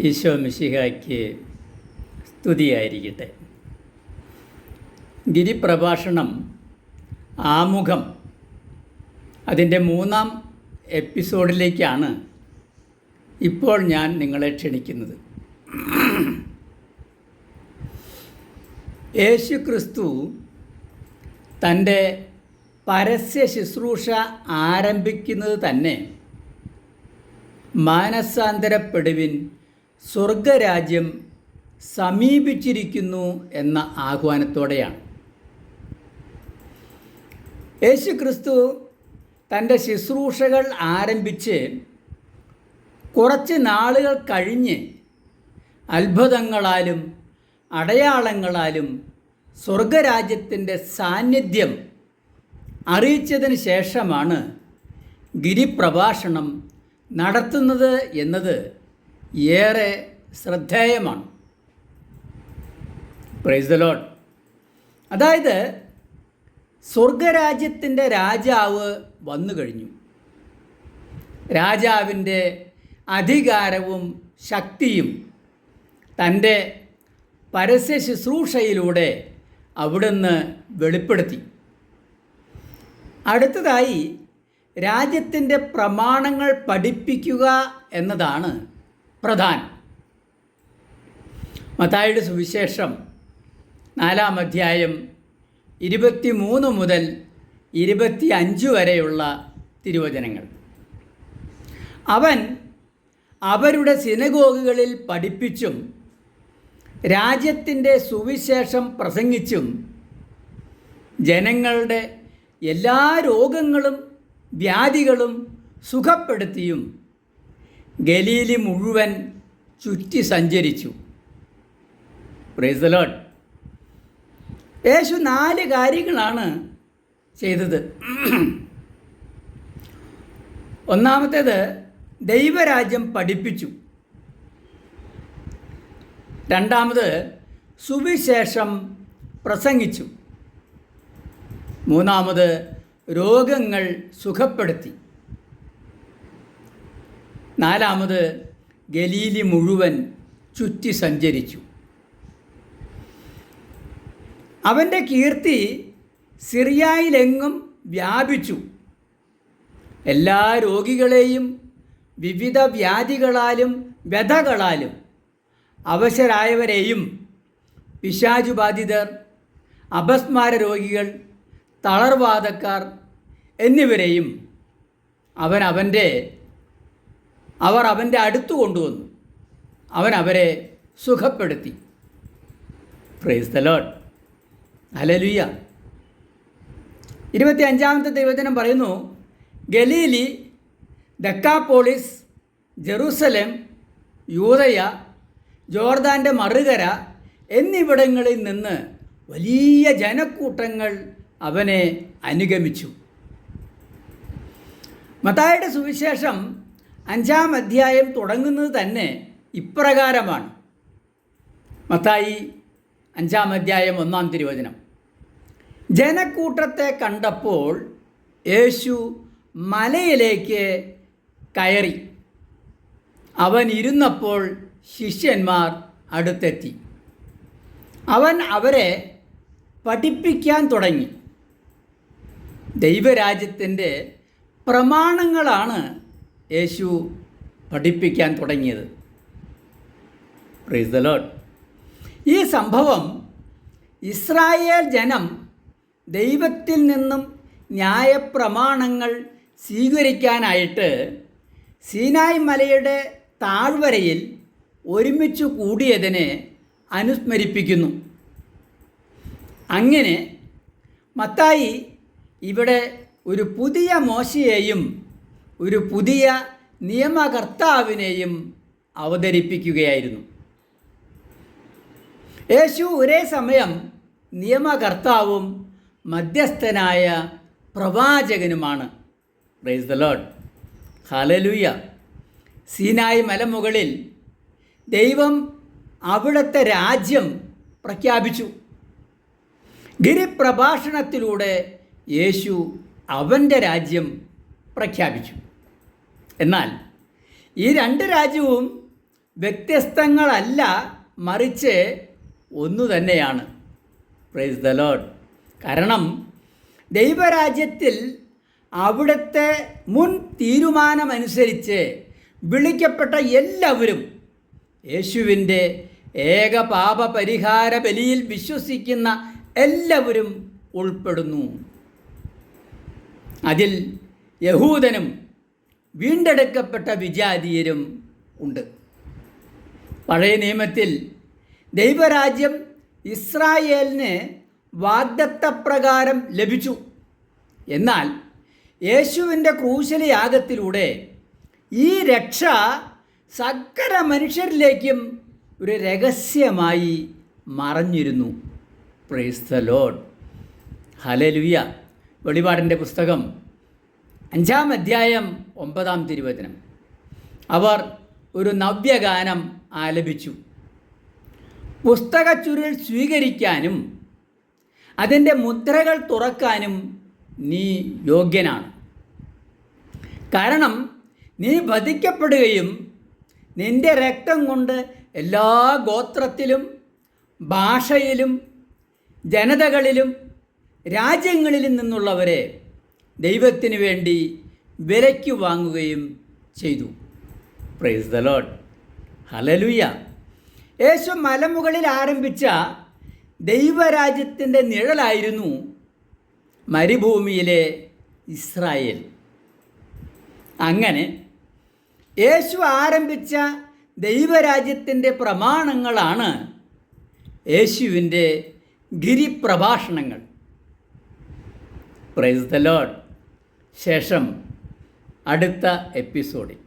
ഈശോ മിശിഹായ്ക്ക് സ്തുതിയായിരിക്കട്ടെ. ഗിരിപ്രഭാഷണം ആമുഖം അതിന്റെ മൂന്നാം എപ്പിസോഡിലേക്കാണ് ഇപ്പോൾ ഞാൻ നിങ്ങളെ ക്ഷണിക്കുന്നത്. യേശു ക്രിസ്തു തന്റെ പരസ്യ ശുശ്രൂഷ ആരംഭിക്കുന്നത് തന്നെ മാനസാന്തരപ്പെടുവിൻ സ്വർഗരാജ്യം സമീപിച്ചിരിക്കുന്നു എന്ന ആഹ്വാനത്തോടെയാണ്. യേശു ക്രിസ്തു തന്റെ ശുശ്രൂഷകൾ ആരംഭിച്ച് കുറച്ച് നാളുകൾ കഴിഞ്ഞ് അത്ഭുതങ്ങളാലും അടയാളങ്ങളാലും സ്വർഗരാജ്യത്തിന്റെ സാന്നിധ്യം അറിയിച്ചതിന് ശേഷമാണ് ഗിരിപ്രഭാഷണം നടത്തുന്നത് എന്നത് ഏറെ ശ്രദ്ധേയമാണ്. പ്രൈസ് ദ ലോഡ് അതായത് സ്വർഗരാജ്യത്തിന്റെ രാജാവ് വന്നു കഴിഞ്ഞു. രാജാവിന്റെ അധികാരവും ശക്തിയും തന്റെ പരസ്യ ശുശ്രൂഷയിലൂടെ അവിടുന്ന് വെളിപ്പെടുത്തി. അടുത്തതായി രാജ്യത്തിന്റെ പ്രമാണങ്ങൾ പഠിപ്പിക്കുക എന്നതാണ് പ്രധാനം മത്തായുടെ സുവിശേഷം നാലാം അധ്യായം ഇരുപത്തി മൂന്ന് മുതൽ ഇരുപത്തി അഞ്ച് വരെയുള്ള തിരുവചനങ്ങൾ. അവൻ അവരുടെ സിനഗോഗുകളിൽ പഠിപ്പിച്ചും രാജ്യത്തിന്റെ സുവിശേഷം പ്രസംഗിച്ചും ജനങ്ങളുടെ എല്ലാ രോഗങ്ങളും വ്യാധികളും സുഖപ്പെടുത്തിയും ഗലീലി മുഴുവൻ ചുറ്റി സഞ്ചരിച്ചു. പ്രൈസലോട്ട് യേശു നാല് കാര്യങ്ങളാണ് ചെയ്തത്. ഒന്നാമത്തേത് ദൈവരാജ്യം പഠിപ്പിച്ചു. രണ്ടാമത് സുവിശേഷം പ്രസംഗിച്ചു. മൂന്നാമത് രോഗങ്ങൾ സുഖപ്പെടുത്തി. നാലാമത് ഗലീലി മുഴുവൻ ചുറ്റി സഞ്ചരിച്ചു. അവന്റെ കീർത്തി സിറിയായിലെങ്ങും വ്യാപിച്ചു. എല്ലാ രോഗികളെയും വിവിധ വ്യാധികളാലും വ്യഥകളാലും അവശരായവരെയും പിശാചുബാധിതർ അപസ്മാര രോഗികൾ തളർവാദക്കാർ എന്നിവരെയും അവൻ അവന്റെ അവർ അവന്റെ അടുത്ത് കൊണ്ടുവന്നു. അവൻ അവരെ സുഖപ്പെടുത്തി. പ്രൈസ് ദ ലോഡ് ഹലലുയ്യ ഇരുപത്തി അഞ്ചാമത്തെ ദൈവജനം പറയുന്നു ഗലീലി ദക്കാപോളിസ് ജെറൂസലേം യൂതയ ജോർദാന്റെ മറുകര എന്നിവിടങ്ങളിൽ നിന്ന് വലിയ ജനക്കൂട്ടങ്ങൾ അവനെ അനുഗമിച്ചു. മത്തായുടെ സുവിശേഷം അഞ്ചാം അധ്യായം തുടങ്ങുന്നത് തന്നെ ഇപ്രകാരമാണ്. മത്തായി അഞ്ചാം അധ്യായം ഒന്നാം തിരുവചനം. ജനക്കൂട്ടത്തെ കണ്ടപ്പോൾ യേശു മലയിലേക്ക് കയറി. അവൻ ഇരുന്നപ്പോൾ ശിഷ്യന്മാർ അടുത്തെത്തി. അവൻ അവരെ പഠിപ്പിക്കാൻ തുടങ്ങി. ദൈവരാജ്യത്തിന്റെ പ്രമാണങ്ങളാണ് യേശു പഠിപ്പിക്കാൻ തുടങ്ങിയത്. പ്രീസ് ദ ലോഡ് ഈ സംഭവം ഇസ്രായേൽ ജനം ദൈവത്തിൽ നിന്നും ന്യായപ്രമാണങ്ങൾ സ്വീകരിക്കാനായിട്ട് സീനായ് മലയുടെ താഴ്വരയിൽ ഒരുമിച്ച് കൂടിയതിനെ അനുസ്മരിപ്പിക്കുന്നു. അങ്ങനെ മത്തായി ഇവിടെ ഒരു പുതിയ മോശയെയും ഒരു പുതിയ നിയമകർത്താവിനെയും അവതരിപ്പിക്കുകയായിരുന്നു. യേശു ഒരേ സമയം നിയമകർത്താവും മധ്യസ്ഥനായ പ്രവാചകനുമാണ്. Praise the Lord hallelujah Sinai മലമുകളിൽ ദൈവം അവിടുത്തെ രാജ്യം പ്രഖ്യാപിച്ചു. ഗിരിപ്രഭാഷണത്തിലൂടെ യേശു അവന്റെ രാജ്യം പ്രഖ്യാപിച്ചു. എന്നാൽ ഈ രണ്ട് രാജ്യവും വ്യത്യസ്തങ്ങളല്ല മറിച്ച് ഒന്നു തന്നെയാണ്. പ്രൈസ് ദ ലോഡ് കാരണം ദൈവരാജ്യത്തിൽ അവിടുത്തെ മുൻ തീരുമാനമനുസരിച്ച് വിളിക്കപ്പെട്ട എല്ലാവരും യേശുവിന്റെ ഏക പാപ പരിഹാര ബലിയിൽ വിശ്വസിക്കുന്ന എല്ലാവരും ഉൾപ്പെടുന്നു. അതിൽ യഹൂദനും വീണ്ടെടുക്കപ്പെട്ട വിജാതീയരും ഉണ്ട്. പഴയ നിയമത്തിൽ ദൈവരാജ്യം ഇസ്രായേലിന് വാഗ്ദത്തപ്രകാരം ലഭിച്ചു. എന്നാൽ യേശുവിന്റെ ക്രൂശലയാഗത്തിലൂടെ ഈ രക്ഷ സകല മനുഷ്യരിലേക്കും ഒരു രഹസ്യമായി മറഞ്ഞിരുന്നു. പ്രൈസ് ഹലലുയ വെളിപാടിന്റെ പുസ്തകം അഞ്ചാം അധ്യായം ഒമ്പതാം തിരുവചനം. അവർ ഒരു നവ്യഗാനം ആലപിച്ചു. പുസ്തക ചുരുൾ സ്വീകരിക്കാനും അതിന്റെ മുദ്രകൾ തുറക്കാനും നീ യോഗ്യനാണ്. കാരണം നീ വധിക്കപ്പെടുകയും നിന്റെ രക്തം കൊണ്ട് എല്ലാ ഗോത്രത്തിലും ഭാഷയിലും ജനതകളിലും രാജ്യങ്ങളിലും നിന്നുള്ളവരെ ദൈവത്തിന് വേണ്ടി വിലയ്ക്ക് വാങ്ങുകയും ചെയ്തു. പ്രൈസ് ദ ലോഡ് ഹലലുയ യേശു മലമുകളിൽ ആരംഭിച്ച ദൈവരാജ്യത്തിന്റെ നിഴലായിരുന്നു മരുഭൂമിയിലെ ഇസ്രായേൽ. അങ്ങനെ യേശു ആരംഭിച്ച ദൈവരാജ്യത്തിന്റെ പ്രമാണങ്ങളാണ് യേശുവിന്റെ ഗിരിപ്രഭാഷണങ്ങൾ. പ്രൈസ് ദ ലോഡ് ശേഷം അടുത്ത എപ്പിസോഡിൽ.